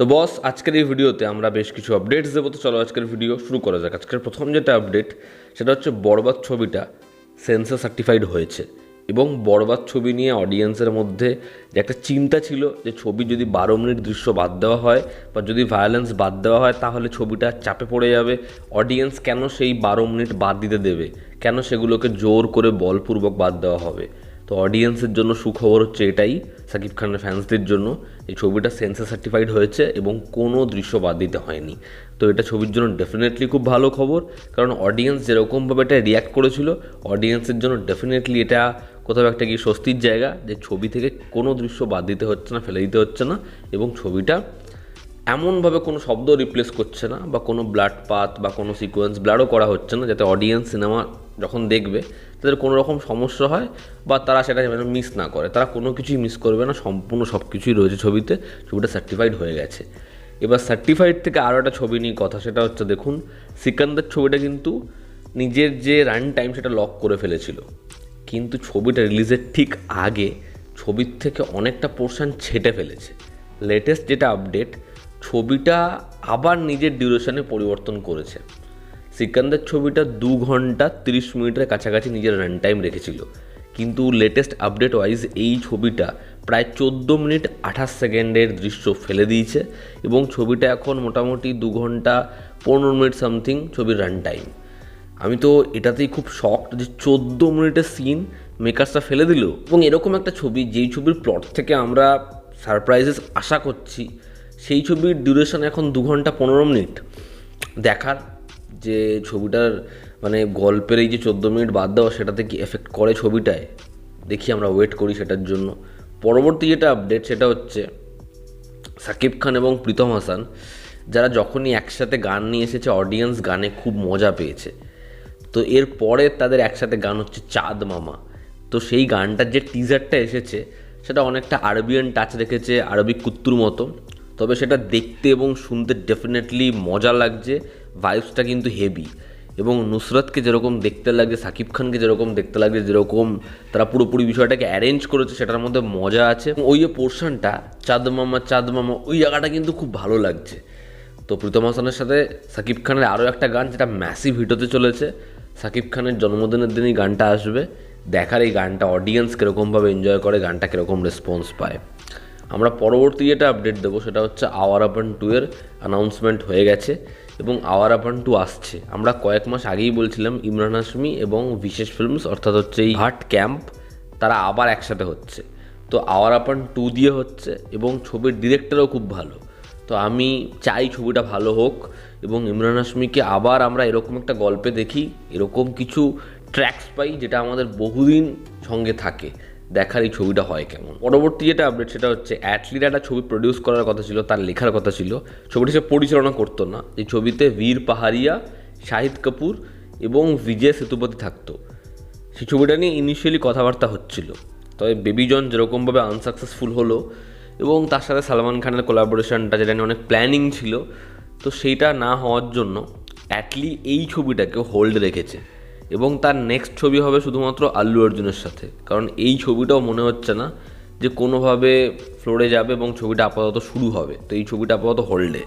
তো বস, আজকের এই ভিডিওতে আমরা বেশ কিছু আপডেটস দেবো। তো চলো আজকের ভিডিও শুরু করা যাক। আজকের প্রথম যেটা আপডেট সেটা হচ্ছে বরবাদ ছবিটা সেন্সার সার্টিফাইড হয়েছে এবং বরবাদ ছবি নিয়ে অডিয়েন্সের মধ্যে যে একটা চিন্তা ছিল যে ছবি যদি বারো মিনিট দৃশ্য বাদ দেওয়া হয় বা যদি ভায়োলেন্স বাদ দেওয়া হয়, তাহলে ছবিটা চাপে পড়ে যাবে। অডিয়েন্স কেন সেই বারো মিনিট বাদ দিতে দেবে? কেন সেগুলোকে জোর করে বলপূর্বক বাদ দেওয়া হবে? তো অডিয়েন্সের জন্য সুখবর হচ্ছে এটাই। সাকিব খানের ফ্যান্সদের জন্য এই ছবিটা সেন্সার সার্টিফাইড হয়েছে এবং কোনো দৃশ্য বাদ দিতে হয়নি। তো এটা ছবির জন্য ডেফিনেটলি খুব ভালো খবর, কারণ অডিয়েন্স যেরকমভাবে এটা রিয়্যাক্ট করেছিল অডিয়েন্সের জন্য ডেফিনেটলি এটা কোথাও একটা কি স্বস্তির জায়গা যে ছবি থেকে কোনো দৃশ্য বাদ দিতে হচ্ছে না, ফেলে দিতে হচ্ছে না এবং ছবিটা এমনভাবে কোনো শব্দ রিপ্লেস করছে না বা কোনো ব্লাড পাত বা কোনো সিকোয়েন্স ব্লাডও করা হচ্ছে না, যাতে অডিয়েন্স সিনেমা যখন দেখবে, তাদের কোনো রকম সমস্যা হয় বা তারা সেটা যেন মিস না করে। তারা কোনো কিছুই মিস করবে না, সম্পূর্ণ সব কিছুই রয়েছে ছবিতে, ছবিটা সার্টিফাইড হয়ে গেছে। এবার সার্টিফাইড থেকে আরও একটা ছবি নিয়ে কথা, সেটা হচ্ছে দেখুন, সিকান্দার ছবিটা কিন্তু নিজের যে রান টাইম সেটা লক করে ফেলেছিল। কিন্তু ছবিটা রিলিজের ঠিক আগে ছবির থেকে অনেকটা পোর্শন ছেটে ফেলেছে। লেটেস্ট যেটা আপডেট ছবিটা আবার নিজের ডিউরেশনে পরিবর্তন করেছে। সিকান্দার ছবিটা দু ঘণ্টা তিরিশ মিনিটের কাছাকাছি নিজের রান টাইম রেখেছিল। কিন্তু লেটেস্ট আপডেট ওয়াইজ এই ছবিটা প্রায় চোদ্দ মিনিট আঠাশ সেকেন্ডের দৃশ্য ফেলে দিয়েছে এবং ছবিটা এখন মোটামুটি দু ঘণ্টা পনেরো মিনিট সামথিং ছবির রান টাইম আমি তো এটাতেই খুব শকড যে চোদ্দ মিনিটের সিন মেকার্সটা ফেলে দিল। এবং এরকম একটা ছবি, যেই ছবির প্লট থেকে আমরা সারপ্রাইজেস আশা করছি, সেই ছবির ডিউরেশন এখন দু ঘণ্টা পনেরো মিনিট। দেখার যে ছবিটার মানে গল্পের এই যে চোদ্দ মিনিট বাদ দেওয়া সেটাতে কি এফেক্ট করে ছবিটায়? দেখি আমরা ওয়েট করি সেটার জন্য। পরবর্তী যেটা আপডেট সেটা হচ্ছে সাকিব খান এবং প্রীতম হাসান, যারা যখনই একসাথে গান নিয়ে এসেছে অডিয়েন্স গানে খুব মজা পেয়েছে। তো এর পরে তাদের একসাথে গান হচ্ছে চাঁদ মামা। তো সেই গানটার যে টিজারটা এসেছে, সেটা অনেকটা আরবিয়ান টাচ রেখেছে, আরবি কুত্তুর মতো। তবে সেটা দেখতে এবং শুনতে ডেফিনেটলি মজা লাগছে। ভাইবসটা কিন্তু হেভি এবং নুসরতকে যেরকম দেখতে লাগছে, সাকিব খানকে যেরকম দেখতে লাগছে, যেরকম তারা পুরোপুরি বিষয়টাকে অ্যারেঞ্জ করেছে, সেটার মধ্যে মজা আছে। ওই যে পোর্শনটা চাঁদ মামা চাঁদ মামা, ওই জায়গাটা কিন্তু খুব ভালো লাগছে। তো প্রীতম হাসানের সাথে সাকিব খানের আরও একটা গান, যেটা ম্যাসিভ হিট হতে চলেছে। সাকিব খানের জন্মদিনের দিনই গানটা আসবে। দেখার এই গানটা অডিয়েন্স কীরকমভাবে এনজয় করে, গানটা কীরকম রেসপন্স পায়। আমরা পরবর্তী যেটা আপডেট দেবো, সেটা হচ্ছে আওয়ার আপন টু এর অ্যানাউন্সমেন্ট হয়ে গেছে। এবং আওয়ার আপন টু আসছে। আমরা কয়েক মাস আগেই বলছিলাম ইমরান হাসমি এবং বিশেষ ফিল্মস, অর্থাৎ হচ্ছে এই হার্ট ক্যাম্প, তারা আবার একসাথে হচ্ছে। তো আওয়ার আপন টু দিয়ে হচ্ছে এবং ছবির ডিরেক্টরও খুব ভালো। তো আমি চাই ছবিটা ভালো হোক এবং ইমরান হাসমিকে আবার আমরা এরকম একটা গল্পে দেখি, এরকম কিছু ট্র্যাকস পাই যেটা আমাদের বহুদিন সঙ্গে থাকে। দেখার এই ছবিটা হয় কেমন? পরবর্তী যেটা আপডেট সেটা হচ্ছে অ্যাটলিট একটা ছবি প্রডিউস করার কথা ছিল, তার লেখার কথা ছিল। ছবিটি সে পরিচালনা করতো না। এই ছবিতে বীর পাহাড়িয়া, শাহিদ কাপুর এবং বিজয় সেতুপতি থাকতো। সেই ছবিটা নিয়ে ইনিশিয়ালি কথাবার্তা হচ্ছিল। তবে বেবি জন যেরকমভাবে আনসাকসেসফুল হলো এবং তার সাথে সালমান খানের কোলাবোরেশনটা যেটা নিয়ে অনেক প্ল্যানিং ছিল, তো সেইটা না হওয়ার জন্য অ্যাটলি এই ছবিটাকে হোল্ড রেখেছে। এবং তার নেক্সট ছবি হবে শুধুমাত্র আল্লু অর্জুনের সাথে। কারণ এই ছবিটাও মনে হচ্ছে না যে কোনোভাবে ফ্লোরে যাবে এবং ছবিটা আপাতত শুরু হবে। তো এই ছবিটা আপাতত হোল্ডে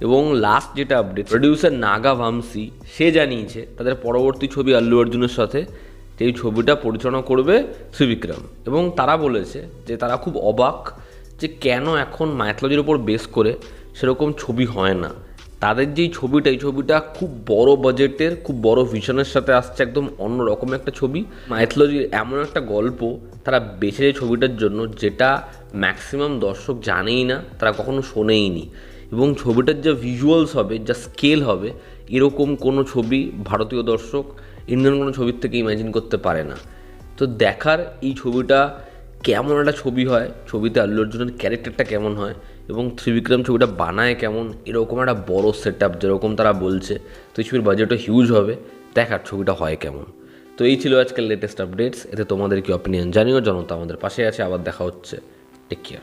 এবং লাস্ট যেটা আপডেট প্রডিউসার নাগা ভামসি, সে জানিয়েছে তাদের পরবর্তী ছবি আল্লু অর্জুনের সাথে এই ছবিটা পরিচালনা করবে ত্রিবিক্রম। এবং তারা বলেছে যে তারা খুব অবাক যে কেন এখন মাইথোলজির ওপর বেস করে সেরকম ছবি হয় না। তাদের যেই ছবিটা, এই ছবিটা খুব বড় বাজেটের খুব বড় ভিশনের সাথে আসছে একদম অন্য রকম একটা ছবি। মাইথোলজির এমন একটা গল্প, তারা বেছে যে ছবিটার জন্য, যেটা ম্যাক্সিমাম দর্শক জানেই না, তারা কখনো শোনেই নি এবং ছবিটার যা ভিজুয়ালস হবে, যা স্কেল হবে, এরকম কোনো ছবি ভারতীয় দর্শক ইন্ডিয়ান কোনো ছবির থেকে ইমাজিন করতে পারে না। তো দেখার এই ছবিটা কেমন একটা ছবি হয়, ছবিতে আল্লু অর্জুনের ক্যারেক্টারটা কেমন হয় এবং ত্রিবিক্রম ছবিটা বানায় কেমন, এরকম একটা বড় সেট আপ যেরকম তারা বলছে। তো এই ছবির বাজেটও হিউজ হবে দেখার ছবিটা হয় কেমন। তো এই ছিল আজকের লেটেস্ট আপডেটস এতে তোমাদের কি অপিনিয়ন জানিও, জনতা আমাদের পাশে আছে, আবার দেখা হচ্ছে। Take care